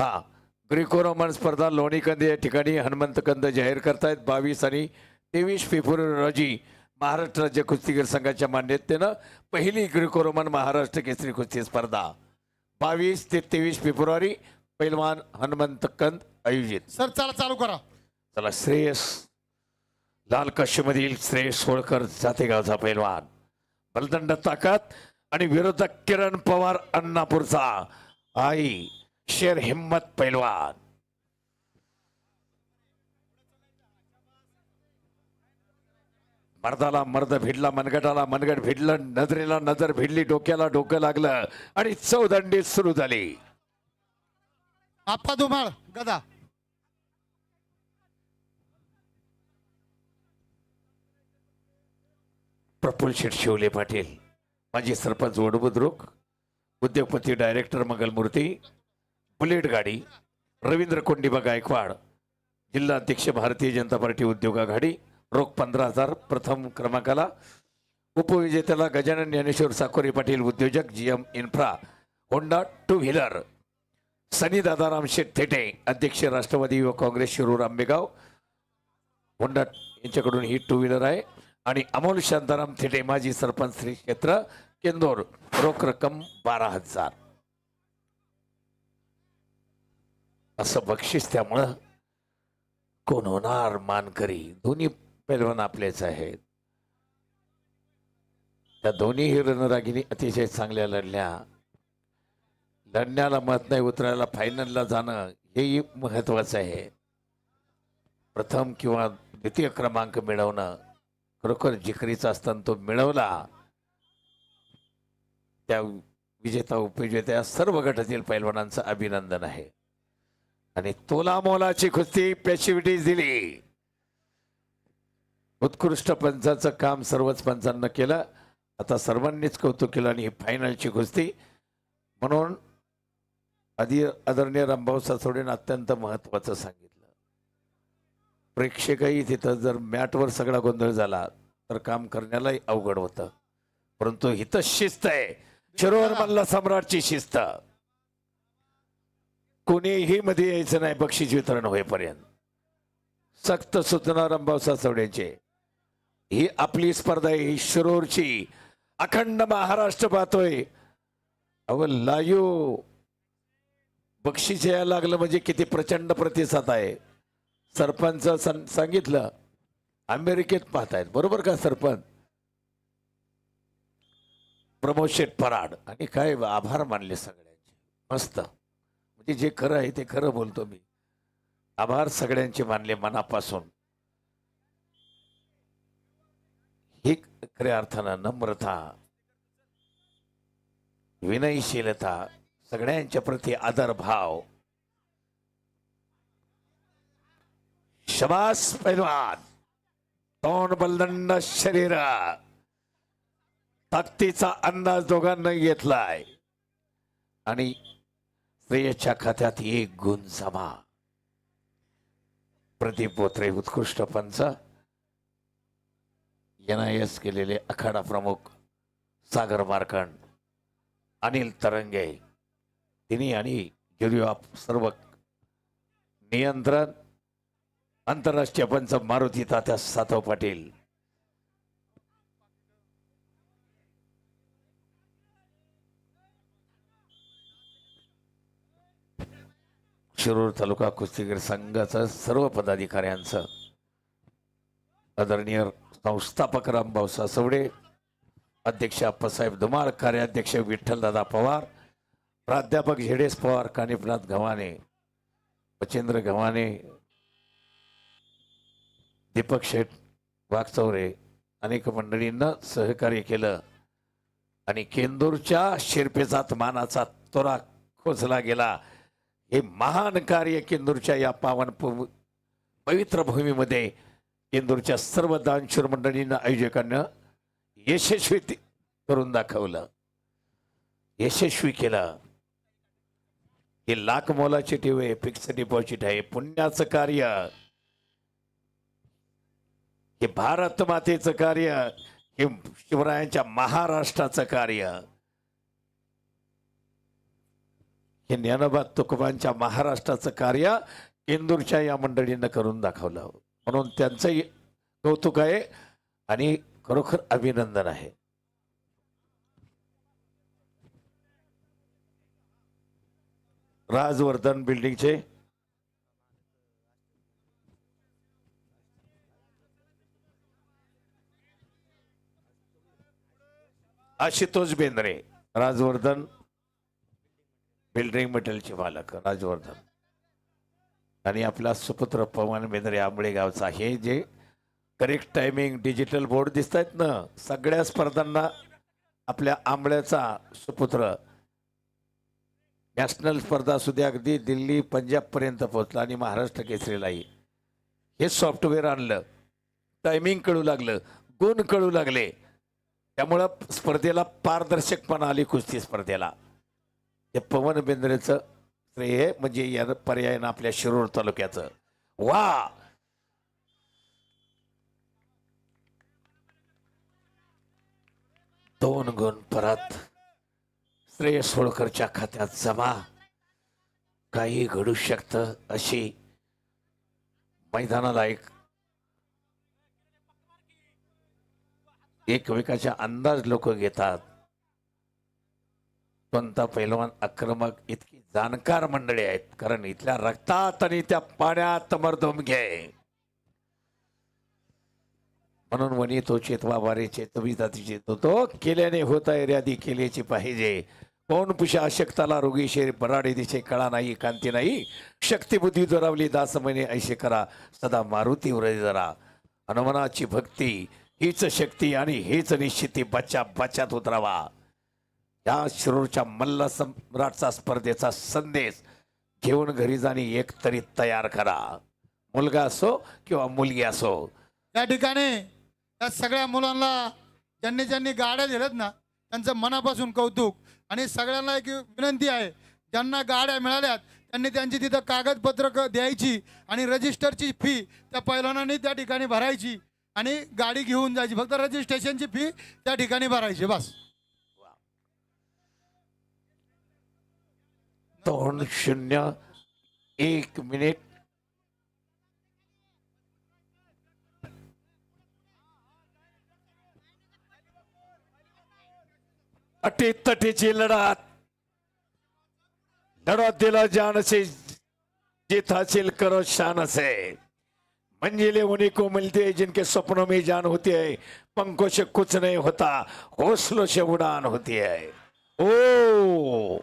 हा. Greco Roman स्पर्धा लोणीकंद या ठिकाणी हनुमंतकंद जाहीर करतायत. बावीस आणि तेवीस फेब्रुवारी रोजी महाराष्ट्र राज्य कुस्तीगीर संघाच्या मान्यतेनं पहिली ग्रीको रोमन महाराष्ट्र केसरी कुस्ती स्पर्धा. बावीस ते तेवीस फेब्रुवारी पैलवान हनुमंतकंद आयोजित. सर चला चालू करा. चला श्रेयस लाल कशीमधील श्रेयस होळकर जातेगावचा पैलवान. बलदंड ताकद आणि विरोधक किरण पवार अण्णापूरचा आई शेर हिम्मत पैलवान. मर्दाला मर्द भिडला मनगटाला मनगट भिडलं नजरेला नजर भिडली डोक्याला डोकं लागलं आणि चौदंडी सुरू झाली. आप्पा धुमाळ गदा. प्रफुल्ल शेठ शिवले पाटील माजी सरपंच वडबुद्रुक उद्योगपती डायरेक्टर मंगलमूर्ती बुलेट गाडी रवींद्र कोंडिबा गायकवाड जिल्हा अध्यक्ष भारतीय जनता पार्टी उद्योग आघाडी रोख पंधरा हजार प्रथम क्रमांकाला. उपविजेत्याला गजानन ज्ञानेश्वर साकोरे पाटील उद्योजक G M infra Honda two wheeler. Sunny Dadaram Sheth Thete अध्यक्ष राष्ट्रवादी युवक काँग्रेस शिरूर आंबेगाव. होंडा यांच्याकडून ही टू व्हीलर आहे. आणि अमोल शांताराम थेटे माजी सरपंच श्री क्षेत्र केंदोर रोख रक्कम बारा हजार. असं बक्षीस त्यामुळं कोण होणार मानकरी? दोन्ही पैलवान आपलेच आहेत. त्या दोन्ही रणरागिनी अतिशय चांगल्या लढल्या लढण्याला मत नाही उतरायला फायनलला जाणं हेही महत्वाचं आहे. प्रथम किंवा द्वितीय क्रमांक मिळवणं खरोखर जिकरीचा असताना तो मिळवला त्या विजेता उपविजेत्या सर्व गटातील पैलवानांचं अभिनंदन आहे. आणि तोला मोलाची कुस्ती पॅशिव्हिटी दिली. उत्कृष्ट पंचाचं काम सर्वच पंचांना केलं. आता सर्वांनीच कौतुक केलं आणि ही फायनलची कुस्ती. म्हणून आधी आदरणीय रामभाऊ सासवडेनं अत्यंत महत्वाचं सांगितलं. प्रेक्षकही तिथं जर मॅटवर सगळा गोंधळ झाला तर काम करण्यालाही अवघड होतं. परंतु हिथं शिस्त आहे. शिरोवर मल्ला सम्राटची शिस्त. कोणीही मध्ये यायचं नाही बक्षीस वितरण होईपर्यंत. सक्त सूचना रामभाऊ सासवड्यांचे. ही आपली स्पर्धा आहे ही शिरोरची. अखंड महाराष्ट्र पाहतोय. अव लायू. बक्षीस यायला लागलं म्हणजे किती प्रचंड प्रतिसाद आहे. सरपंच सांगितलं. अमेरिकेत पाहतायत. बरोबर का सरपंच? प्रमोद शेठ पराड आणि काय आभार मानले सगळ्यांचे. मस्त. म्हणजे जे खरं आहे ते खरं बोलतो मी. आभार सगळ्यांचे मानले मनापासून. ही खऱ्या अर्थानं नम्रता विनयशीलता सगळ्यांच्या प्रती आदर भाव शबास पैलवान तोंड बलदंड शरीर. ताकदीचा अंदाज दोघांना घेतलाय. आणि वेळेच्या खात्यात एक गुण जमा. प्रदीप बोत्रे उत्कृष्ट पंच. एन आय एस केलेले अखाडा प्रमुख सागर मार्कंड अनिल तरंगे. तिन्ही आणि ज्युरी सर्व नियंत्रण. आंतरराष्ट्रीय पंच मारुती तात्या सातव पाटील. शिरूर तालुका कुस्तीगीर संघाचं सर्व पदाधिकाऱ्यांचं आदरणीय संस्थापक रामभाऊ सासवडे अध्यक्ष अप्पासाहेब धुमाळ कार्याध्यक्ष विठ्ठलदादा पवार प्राध्यापक झेडेस पवार कानिपनाथ गव्हाणे बचेंद्र गव्हाणे दीपक शेठ वाघचौरे अनेक मंडळींना सहकार्य केलं. आणि केंदूरच्या शिरपेचात मानाचा तोरा खोचला गेला. हे महान कार्य केंदूरच्या या पावन पवित्र भूमीमध्ये केंदूरच्या सर्व दानशूर मंडळींना आयोजकांना यशस्वी ते- करून दाखवलं. यशस्वी केलं. हे लाख मोलाची ठेव आहे फिक्स डिपॉझिट आहे पुण्याचं कार्य. हे भारत मातेचं कार्य हे शिवरायांच्या महाराष्ट्राचं कार्य. हे ज्ञानोबा तुकोबांच्या महाराष्ट्राचं कार्य इंदूरच्या या मंडळीनं करून दाखवलं. म्हणून त्यांचंही कौतुक आहे आणि खरोखर अभिनंदन आहे. राजवर्धन बिल्डिंगचे आशुतोष बेंद्रे राजवर्धन बिल्डिंग मटेरियलचे मालक राजवर्धन. आणि आपला सुपुत्र पवन बेंद्रे आंबळे गावचा हे जे करेक्ट टायमिंग डिजिटल बोर्ड दिसत आहेत ना सगळ्या स्पर्धांना आपल्या आंबळ्याचा सुपुत्र. नॅशनल स्पर्धा सुद्धा अगदी दिल्ली पंजाबपर्यंत पोहोचला आणि महाराष्ट्र केसरीलाही. हे सॉफ्टवेअर आणलं. टायमिंग कळू लागलं. गुण कळू लागले. त्यामुळं स्पर्धेला पारदर्शकपणा आली कुस्ती स्पर्धेला. हे पवन बेंद्रेचं श्रेय म्हणजे या पर्यायानं आपल्या शिरूर तालुक्याचं. वा! दोन गुण परत. श्रेय होळकरच्या खात्यात जमा. काही घडू शकतं अशी मैदानाला एक एकमेकाच्या अंदाज लोक घेतात. कोणता पैलवान आक्रमक इतकी जाणकार मंडळी आहेत. कारण इथल्या रक्तात आणि त्या पाण्यात मर्दम घे. म्हणून वनी तो चेतवा बारे चेतवी जातीचे तो तो केल्याने होता यादी केल्याची पाहिजे. कोण पुषा अशक्ताला रोगी शेर बराडे दिशे कळा नाही कांती नाही. शक्ती बुद्धी दुरावली दास महिने ऐसे करा. सदा मारुती उरे जरा. हनुमानाची भक्ती हीच शक्ती आणि हीच निश्चिती बच्चा बच्चात उतरावा. या शिरूरच्या मल्ल सम्राटचा स्पर्धेचा संदेश घेऊन घरी जाणे एक तरी तयार करा. मुलगा असो किंवा मुलगी असो. या ठिकाणी या सगळ्या मुलांना ज्यांनी ज्यांनी गाड्या दिल्यात ना त्यांचं मनापासून कौतुक. आणि सगळ्यांना एक विनंती आहे ज्यांना गाड्या मिळाल्यात त्यांनी त्यांची तिथं कागदपत्र क- द्यायची आणि रजिस्टरची फी त्या पैलवानांनी त्या ठिकाणी भरायची आणि गाडी घेऊन जायची. फक्त रजिस्ट्रेशनची फी त्या ठिकाणी भरायची बस. दोन शून्य एक मिनिट. अटी तटीची लढात. लढत दिला जान से जीत हासिल करो शान से मंजिले उन्हीं को मिलती है जिनके सपनों में जान होती है पंखों से कुछ नहीं होता हौसलों से उड़ान होती है. ओ!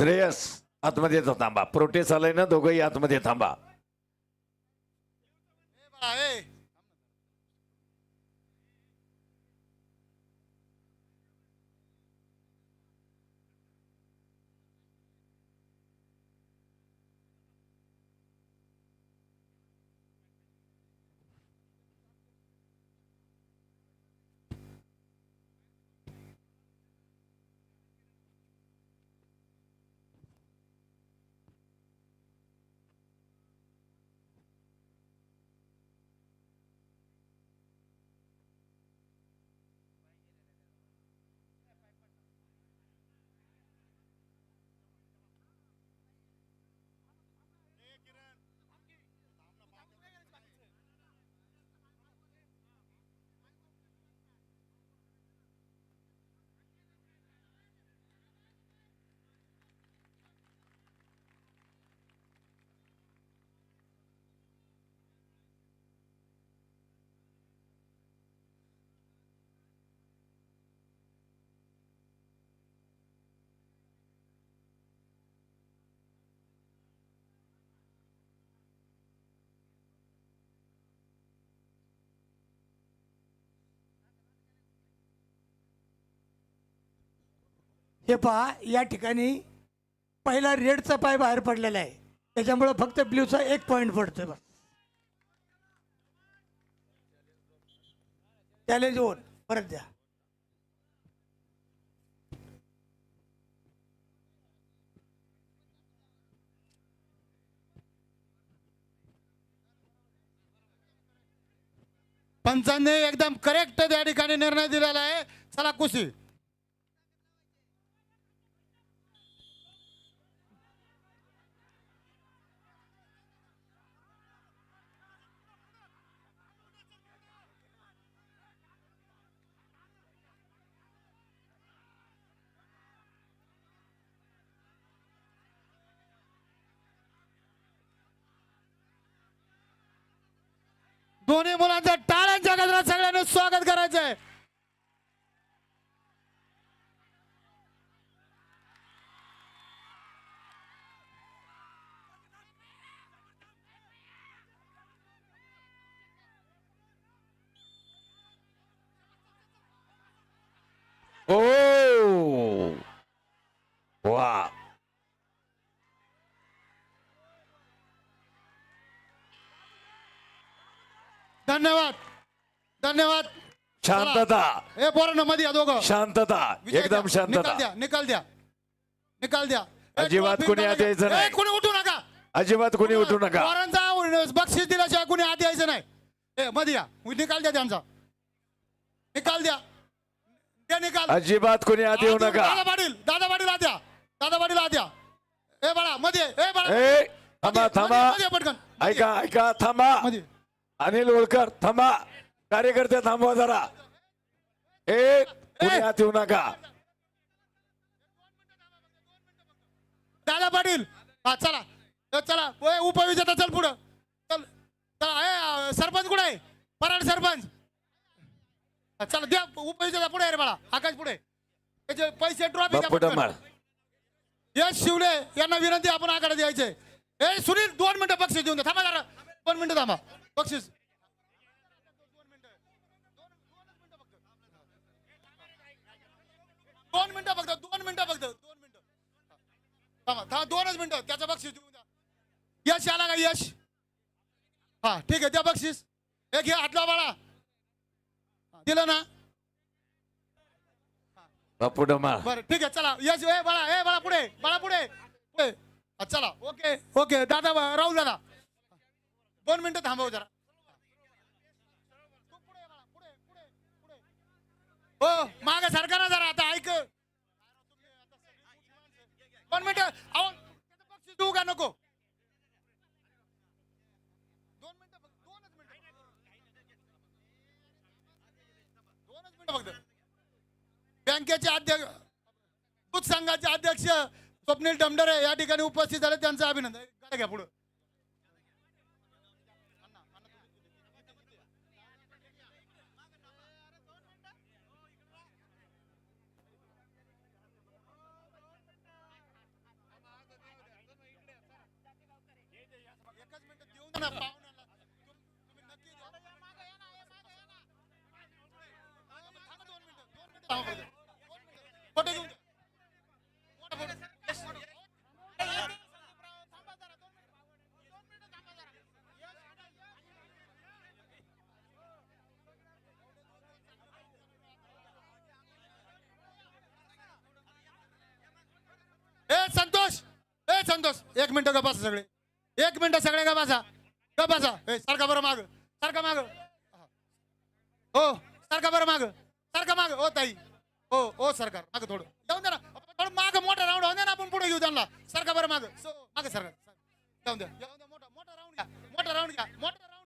श्रेयस आतमध्ये येतो थांबा. प्रोटेस आलंय ना दोघंही आतमध्ये थांबा. हे पहा या ठिकाणी पहिला रेडचा पाय बाहेर पडलेला आहे. त्याच्यामुळं फक्त ब्ल्यूचा एक पॉईंट पडतो बस. चॅलेंज ओन परत द्या. पंचांनी एकदम करेक्ट त्या ठिकाणी निर्णय दिलेला आहे. चला कुशी. दोन्ही मुलांचा धन्यवाद. धन्यवाद. शांतता. हे पोरांना मध्ये या दोघं. शांतता. विजय एकदम द्या. निकाल शांतता द्या निकाल द्या. निकाल द्या. ए, अजिबात कोणी. आत यायचं नाही. ए, कोणी उठू नका. अजिबात कोणी उठू नका. पोरांचा बक्षीस दिल्याशिवाय कोणी आत यायचं नाही. ए मध्ये या. निकाल द्या त्यांचा. निकाल द्या. द्या निकाल. अजिबात कोणी आत येऊ दादा नका. पाटील दादा पाटील आत या. दादा पाटील आत या. ए बाळा मध्ये. ए बाळा. ए थांबा मध्ये, थांबा. मध्ये, मध्ये, पटकन. ऐका ऐका थांबा. मध्ये. अनिल ओळकर थांबा. कार्यकर्ते थांबवा जरा. ए कुणी आत येऊ नका. दादा पाटील. हा चला. ए, चला. ओय, उपविजेता चल पुढं. चल. चला ए सरपंच कुठे आहे? पराड सरपंच. हा, चला द्या. उपविजेता पुढे आहे रे बाळा. आकाश पुढे. त्याचे पैसे डमाळ यश शिवले यांना विनंती आपण आकडे द्यायचे. ए सुनील दोन मिनिटं बक्षीस देऊन द्या. थांबा जरा. दोन मिनिटं थांबा. बक्षीस दोन मिनिटं फक्त दोन मिनिटं फक्त दोन मिनिटं. थांबा थांबा दोनच मिनिटं. त्याचं बक्षीस देऊन द्या. यश आला का यश? हा ठीक आहे द्या बक्षीस. एक घे बाळा. हा, दिलं ना? बाप्पू डमाळ बरं ठीक आहे चला. यश ए बाळा ए बाळा पुढे बाळा पुढे पुढे. हा, चला ओके ओके दादा राहुल दादा. दोन मिनिटं थांबव जरा. हो माग सरकार ना जरा आता ऐक. दोन मिनिटं अहो त्याचं बक्षीस देऊ का नको? दोन मिनिटं फक्त, दोनच मिनिटं दोनच मिनिटं फक्त. बँकेचे अध्यक्ष दूध संघाचे अध्यक्ष स्वप्नील डमडरे या ठिकाणी उपस्थित झाले त्यांचं अभिनंदन. घ्या पुढं एकच मिनिटं देऊन द्या ना पाहुण्याला. तुम- तुम्ही नक्की द्या. थांबा दोन मिनिटं, दोन मिनिटं थांबा फक्त. दोन मिनिटं. फोटो घेऊन द्या. मोठा फोटो. थांबा जरा, दोन मिनिटं. दोन मिनिटं थांबा जरा. ए संतोष! ए संतोष! एक मिनिट का बसा सगळे. एक मिनिट सगळे का बसा का बसा. ए सारखा बरं माग. सारखा माग. हो सारखा बरं माग. सारखा माग. हो ताई. हो हो सरकार. माग थोडं. जाऊन दे ना. थोडं माग मोठा राऊंड होऊन दे ना. आपण पुढे घेऊ त्यांना. सारखा बरं माग. माग सरकार. जाऊन द्या जाऊन द्या. मोठा मोठा राऊंड घ्या. मोठा राऊंड घ्या. मोठा